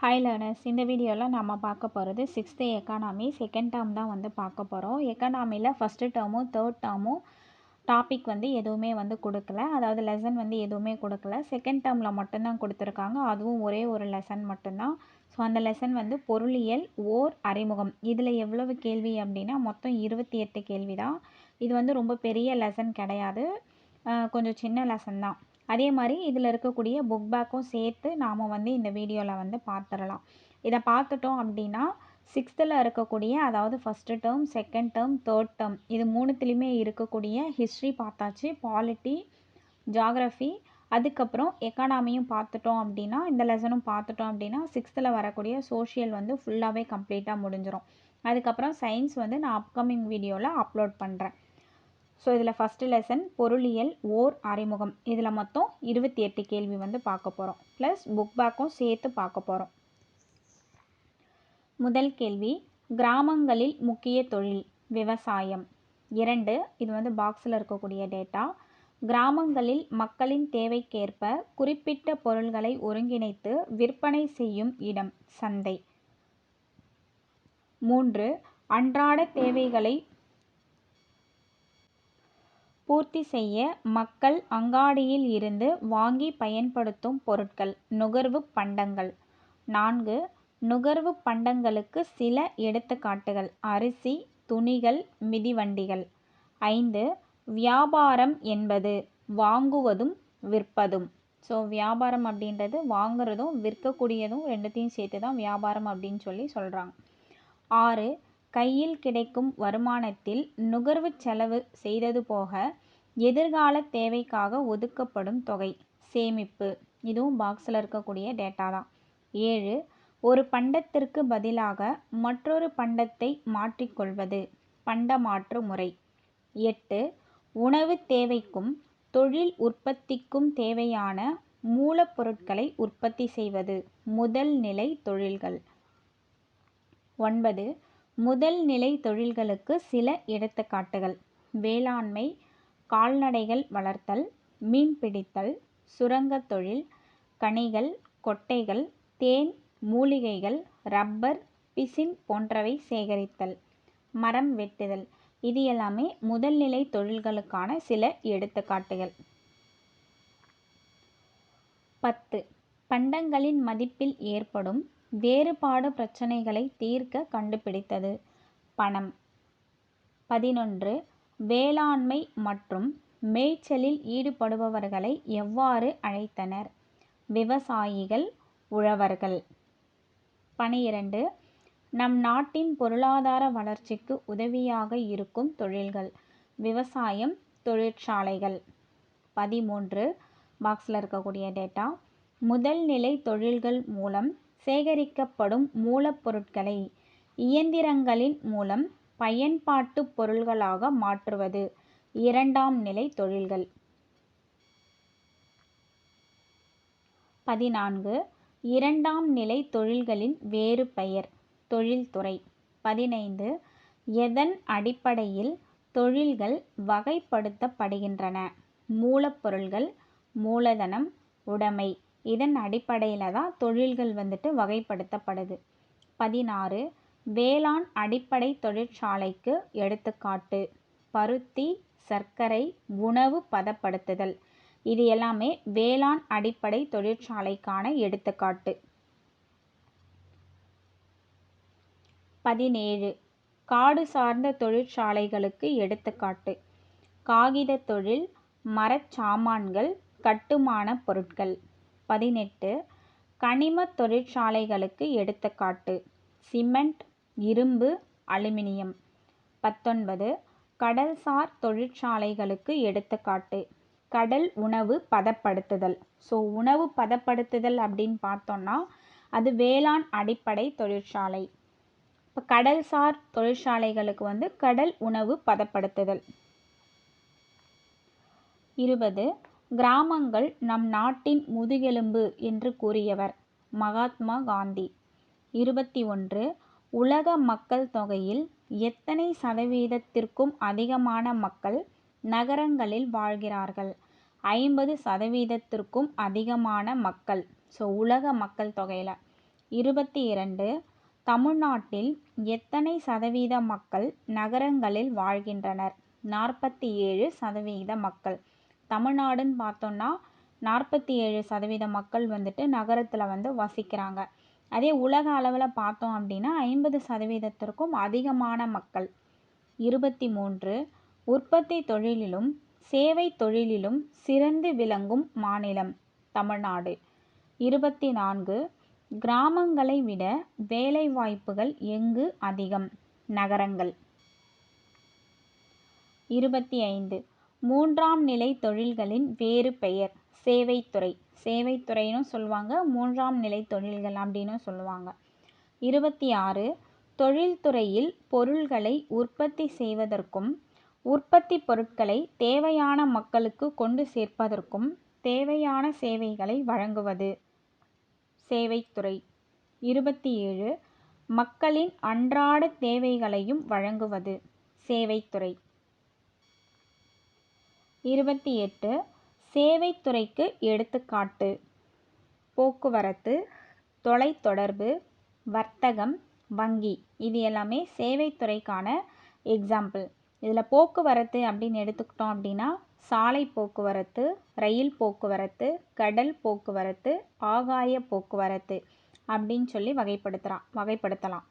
Hi learners இந்த வீடியோவில் நம்ம பார்க்க போகிறது சிக்ஸ்த்து எக்கானாமி செகண்ட் டேர்ம் தான் வந்து பார்க்க போகிறோம் எக்கானாமியில் ஃபஸ்ட்டு டேர்மும் தேர்ட் டேர்மும் டாபிக் வந்து எதுவுமே வந்து கொடுக்கல. அதாவது லெசன் வந்து எதுவுமே கொடுக்கல. செகண்ட் டேர்மில் மட்டும்தான் கொடுத்துருக்காங்க. அதுவும் ஒரே ஒரு லெசன் மட்டும்தான். ஸோ அந்த லெசன் வந்து பொருளியல் ஓர் அறிமுகம். இதில் எவ்வளவு கேள்வி அப்படின்னா மொத்தம் இருபத்தி எட்டு கேள்வி தான் இது வந்து ரொம்ப பெரிய லெசன் கிடையாது. கொஞ்சம் சின்ன லெசன் தான். அதே மாதிரி இதில் இருக்கக்கூடிய புக் பேக்கும் சேர்த்து நாம் வந்து இந்த வீடியோவில் வந்து பார்த்துடலாம் இதை பார்த்துட்டோம் அப்படின்னா சிக்ஸ்த்தில் இருக்கக்கூடிய அதாவது first term second term third term இது மூணுத்துலேயுமே இருக்கக்கூடிய ஹிஸ்ட்ரி பார்த்தாச்சு பாலிட்டி ஜாகிரஃபி அதுக்கப்புறம் எக்கானாமியும் பார்த்துட்டோம் அப்படின்னா இந்த லெசனும் பார்த்துட்டோம் அப்படின்னா சிக்ஸ்த்தில் வரக்கூடிய சோஷியல் வந்து ஃபுல்லாகவே கம்ப்ளீட்டாக முடிஞ்சிடும் அதுக்கப்புறம் சயின்ஸ் வந்து நான் அப்கமிங் வீடியோவில் அப்லோட் பண்ணுறேன் ஸோ இதில் ஃபஸ்ட்டு லெசன் பொருளியல் ஓர் அறிமுகம். இதில் மொத்தம் இருபத்தி எட்டு கேள்வி வந்து பார்க்க போகிறோம் ப்ளஸ் புக் பேக்கும் சேர்த்து பார்க்க போகிறோம் முதல் கேள்வி கிராமங்களில் முக்கிய தொழில் விவசாயம். இரண்டு இது வந்து பாக்ஸில் இருக்கக்கூடிய டேட்டா கிராமங்களில் மக்களின் தேவைக்கேற்ப குறிப்பிட்ட பொருள்களை ஒருங்கிணைத்து விற்பனை செய்யும் இடம் சந்தை. மூன்று அன்றாட தேவைகளை பூர்த்தி செய்ய மக்கள் அங்காடியில் இருந்து வாங்கி பயன்படுத்தும் பொருட்கள். நுகர்வு பண்டங்கள். நான்கு நுகர்வு பண்டங்களுக்கு சில எடுத்துக்காட்டுகள். அரிசி துணிகள் மிதிவண்டிகள். ஐந்து வியாபாரம் என்பது வாங்குவதும் விற்பதும். ஸோ வியாபாரம் அப்படின்றது வாங்குறதும் விற்கக்கூடியதும் ரெண்டுத்தையும் சேர்த்து தான் வியாபாரம் அப்படின்னு சொல்லி சொல்கிறாங்க ஆறு கையில் கிடைக்கும் வருமானத்தில் நுகர்வு செலவு செய்தது போக எதிர்கால தேவைக்காக ஒதுக்கப்படும் தொகை சேமிப்பு. இதுவும் பாக்ஸில் இருக்கக்கூடிய டேட்டா தான். ஏழு ஒரு பண்டத்திற்கு பதிலாக மற்றொரு பண்டத்தை மாற்றிக்கொள்வது பண்டமாற்று முறை. எட்டு உணவு தேவைக்கும் தொழில் உற்பத்திக்கும் தேவையான மூலப்பொருட்களை உற்பத்தி செய்வது முதல் நிலை தொழில்கள். ஒன்பது முதல் நிலை தொழில்களுக்கு சில எடுத்துக்காட்டுகள். வேளாண்மை கால்நடைகள் வளர்த்தல் மீன் பிடித்தல் சுரங்கத் தொழில் கனிகள் கொட்டைகள் தேன் மூலிகைகள் ரப்பர் பிசின் போன்றவை சேகரித்தல் மரம் வெட்டுதல். இது எல்லாமே முதல்நிலை தொழில்களுக்கான சில எடுத்துக்காட்டுகள். பத்து. பண்டங்களின் மதிப்பில் ஏற்படும் வேறுபாடு பிரச்சனைகளை தீர்க்க கண்டுபிடித்தது. பணம். பதினொன்று. வேளாண்மை மற்றும் மேய்ச்சலில் ஈடுபடுபவர்களை எவ்வாறு அழைத்தனர்? விவசாயிகள் உழவர்கள். பனிரெண்டு. நம் நாட்டின் பொருளாதார வளர்ச்சிக்கு உதவியாக இருக்கும் தொழில்கள். விவசாயம் தொழிற்சாலைகள். பதிமூன்று. பாக்ஸில் இருக்கக்கூடிய டேட்டா. முதல் நிலை தொழில்கள் மூலம் சேகரிக்கப்படும் மூலப்பொருட்களை இயந்திரங்களின் மூலம் பயன்பாட்டு பொருள்களாக மாற்றுவது. இரண்டாம் நிலை தொழில்கள். பதினான்கு. இரண்டாம் நிலை தொழில்களின் வேறு பெயர் தொழில்துறை. பதினைந்து. எதன் அடிப்படையில் தொழில்கள் வகைப்படுத்தப்படுகின்றன? மூலப்பொருள்கள் மூலதனம் உடைமை. இதன் அடிப்படையில் தான் தொழில்கள் வந்துட்டு வகைப்படுத்தப்படுது. பதினாறு வேளாண் அடிப்படை தொழிற்சாலைக்கு எடுத்துக்காட்டு. பருத்தி சர்க்கரை உணவு பதப்படுத்துதல். இது எல்லாமே வேளாண் அடிப்படை தொழிற்சாலைக்கான எடுத்துக்காட்டு. பதினேழு காடு சார்ந்த தொழிற்சாலைகளுக்கு எடுத்துக்காட்டு. காகித தொழில் மரச்சாமான்கள் கட்டுமான பொருட்கள். பதினெட்டு. கனிம தொழிற்சாலைகளுக்கு எடுத்துக்காட்டு. சிமெண்ட் இரும்பு அலுமினியம். பத்தொன்பது. கடல்சார் தொழிற்சாலைகளுக்கு எடுத்துக்காட்டு. கடல் உணவு பதப்படுத்துதல். ஸோ உணவு பதப்படுத்துதல் அப்படின்னு பார்த்தோன்னா அது வேளாண் அடிப்படை தொழிற்சாலை. இப்போ கடல்சார் தொழிற்சாலைகளுக்கு வந்து கடல் உணவு பதப்படுத்துதல். இருபது. கிராமங்கள் நம் நாட்டின் முதுகெலும்பு என்று கூறியவர் மகாத்மா காந்தி. இருபத்தி ஒன்று. உலக மக்கள் தொகையில் எத்தனை சதவீதத்திற்கும் அதிகமான மக்கள் நகரங்களில் வாழ்கிறார்கள்? ஐம்பது சதவீதத்திற்கும் அதிகமான மக்கள். ஸோ உலக மக்கள் தொகையில். இருபத்தி இரண்டு. தமிழ்நாட்டில் எத்தனை சதவீத மக்கள் நகரங்களில் வாழ்கின்றனர்? நாற்பத்தி ஏழு சதவீத மக்கள். தமிழ்நாடுன்னு பார்த்தோன்னா நாற்பத்தி ஏழு சதவீத மக்கள் வந்துட்டு நகரத்தில் வந்து வசிக்கிறாங்க. அதே உலக அளவில் பார்த்தோம் அப்படின்னா ஐம்பது சதவீதத்திற்கும் அதிகமான மக்கள். இருபத்தி மூன்று உற்பத்தி தொழிலிலும் சேவை தொழிலிலும் சிறந்து விளங்கும் மாநிலம் தமிழ்நாடு. இருபத்தி நான்கு கிராமங்களை விட வேலைவாய்ப்புகள் எங்கு அதிகம்? நகரங்கள். இருபத்தி ஐந்து மூன்றாம் நிலை தொழில்களின் வேறு பெயர் சேவைத்துறை. சேவைத்துறையினும் சொல்லுவாங்க மூன்றாம் நிலை தொழில்கள் அப்படின்னு சொல்லுவாங்க. இருபத்தி ஆறு தொழில்துறையில் பொருள்களை உற்பத்தி செய்வதற்கும் உற்பத்தி பொருட்களை தேவையான மக்களுக்கு கொண்டு சேர்ப்பதற்கும் தேவையான சேவைகளை வழங்குவது. சேவைத்துறை. இருபத்தி ஏழு மக்களின் அன்றாட தேவைகளையும் வழங்குவது. சேவைத்துறை. இருபத்தி எட்டு சேவைத்துறைக்கு எடுத்துக்காட்டு. போக்குவரத்து தொலைத்தொடர்பு வர்த்தகம் வங்கி. இது எல்லாமே சேவைத்துறைக்கான எக்ஸாம்பிள் இதில் போக்குவரத்து அப்படின்னு எடுத்துக்கிட்டோம் அப்படின்னா சாலை போக்குவரத்து ரயில் போக்குவரத்து கடல் போக்குவரத்து ஆகாய போக்குவரத்து அப்படின்னு சொல்லி வகைப்படுத்துகிறான் வகைப்படுத்தலாம்.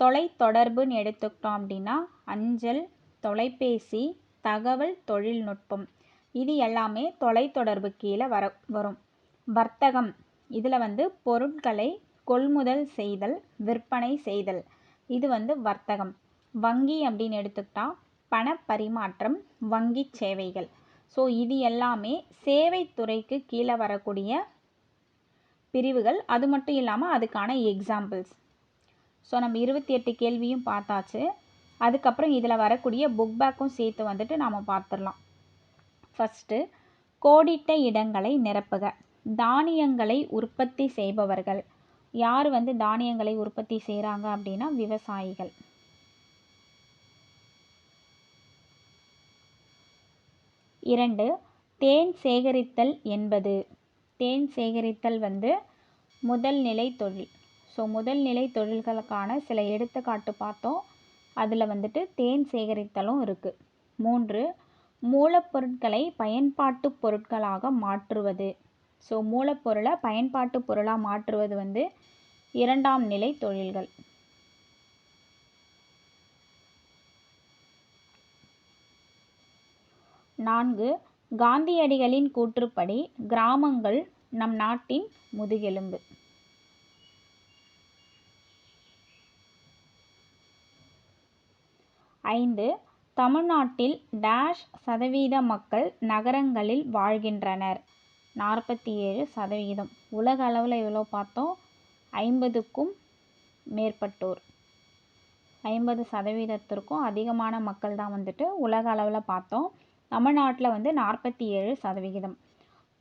தொலைத்தொடர்புன்னு எடுத்துக்கிட்டோம் அப்படின்னா அஞ்சல் தொலைபேசி தகவல் தொழில்நுட்பம். இது எல்லாமே தொலைத்தொடர்பு கீழே வர வரும். வர்த்தகம். இதில் வந்து பொருட்களை கொள்முதல் செய்தல் விற்பனை செய்தல். இது வந்து வர்த்தகம். வங்கி அப்படின்னு எடுத்துக்கிட்டால் பண பரிமாற்றம் வங்கி சேவைகள். ஸோ இது எல்லாமே சேவைத்துறைக்கு கீழே வரக்கூடிய பிரிவுகள். அது மட்டும் இல்லாமல் அதுக்கான எக்ஸாம்பிள்ஸ் ஸோ நம்ம இருபத்தி எட்டு கேள்வியும் பார்த்தாச்சு. அதுக்கப்புறம் இதில் வரக்கூடிய புக் பேக்கும் சேர்த்து வந்துட்டு நாம் பார்த்துடலாம். ஃபஸ்ட்டு கோடிட்ட இடங்களை நிரப்புக. தானியங்களை உற்பத்தி செய்பவர்கள். யார் வந்து தானியங்களை உற்பத்தி செய்கிறாங்க அப்படின்னா விவசாயிகள். இரண்டு தேன் சேகரித்தல் என்பது. தேன் சேகரித்தல் வந்து முதல் நிலை தொழில். ஸோ முதல் நிலை தொழில்களுக்கான சில எடுத்துக்காட்டு பார்த்தோம். அதில் வந்துட்டு தேன் சேகரித்தலும் இருக்குது மூன்று மூலப்பொருட்களை பயன்பாட்டு பொருட்களாக மாற்றுவது. ஸோ மூலப்பொருளை பயன்பாட்டு பொருளாக மாற்றுவது வந்து இரண்டாம் நிலை தொழில்கள். நான்கு காந்தியடிகளின் கூற்றுப்படி கிராமங்கள் நம் நாட்டின் முதுகெலும்பு. ஐந்து தமிழ்நாட்டில் டேஷ் சதவீத மக்கள் நகரங்களில் வாழ்கின்றனர். நாற்பத்தி ஏழு சதவீதம். உலக அளவில் எவ்வளோ பார்த்தோம்? ஐம்பதுக்கும் மேற்பட்டோர். ஐம்பது சதவீதத்திற்கும் அதிகமான மக்கள் தான் வந்துட்டு உலக அளவில் பார்த்தோம். தமிழ்நாட்டில் வந்து நாற்பத்தி ஏழு சதவிகிதம்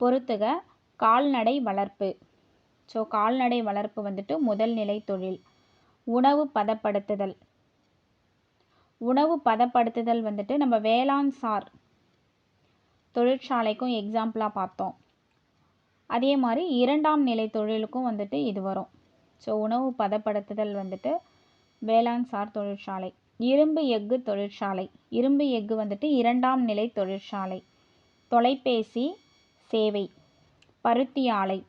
பொறுத்துக கால்நடை வளர்ப்பு. ஸோ கால்நடை வளர்ப்பு வந்துட்டு முதல் நிலை தொழில். உணவு பதப்படுத்துதல். உணவு பதப்படுத்துதல் வந்துட்டு நம்ம வேளாண் சார் தொழிற்சாலைக்கும் எக்ஸாம்பிளாக பார்த்தோம். அதே மாதிரி இரண்டாம் நிலை தொழிலுக்கும் வந்துட்டு இது வரும். ஸோ உணவு பதப்படுத்துதல் வந்துட்டு வேளாண் சார் தொழிற்சாலை இரும்பு எஃகு தொழிற்சாலை இரும்பு எஃகு வந்துட்டு இரண்டாம் நிலை தொழிற்சாலை தொலைபேசி சேவை பருத்தி ஆலை.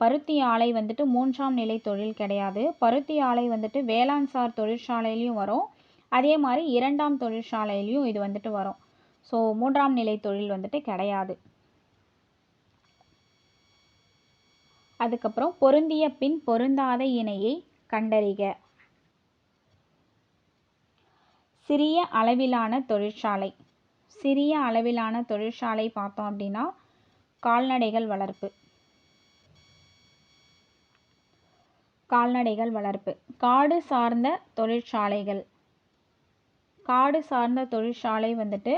பருத்தி ஆலை வந்துட்டு மூன்றாம் நிலை தொழில் கிடையாது. பருத்தி ஆலை வந்துட்டு வேளாண் சார் தொழிற்சாலையிலையும் வரும். அதே மாதிரி இரண்டாம் தொழிற்சாலையிலையும் இது வந்துட்டு வரும். ஸோ மூன்றாம் நிலை தொழில் வந்துட்டு கிடையாது. அதுக்கப்புறம் பொருந்திய பின் பொருந்தாத இணையை கண்டறிக. சிறிய அளவிலான தொழிற்சாலை. சிறிய அளவிலான தொழிற்சாலை பார்த்தோம் அப்படின்னா கால்நடைகள் வளர்ப்பு. கால்நடைகள் வளர்ப்பு. காடு சார்ந்த தொழிற்சாலைகள். காடு சார்ந்த தொழிற்சாலை வந்துட்டு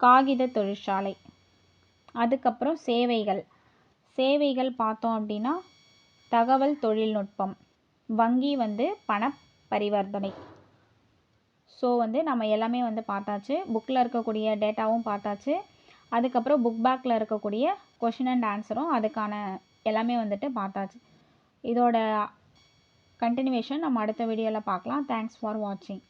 காகித தொழிற்சாலை. அதுக்கப்புறம் சேவைகள். சேவைகள் பார்த்தோம் அப்படின்னா தகவல் தொழில்நுட்பம். வங்கி வந்து பண பரிவர்த்தனை ஸோ வந்து நம்ம எல்லாமே வந்து பார்த்தாச்சு. புக்கில் இருக்கக்கூடிய டேட்டாவும் பார்த்தாச்சு. அதுக்கப்புறம் புக் பேக்கில் இருக்கக்கூடிய கொஷின் அண்ட் ஆன்சரும் அதுக்கான எல்லாமே வந்துட்டு பார்த்தாச்சு. இதோட கண்டினியூவேஷன் நம்ம அடுத்த வீடியோவில் பார்க்கலாம். தேங்க்ஸ் ஃபார் வாட்சிங்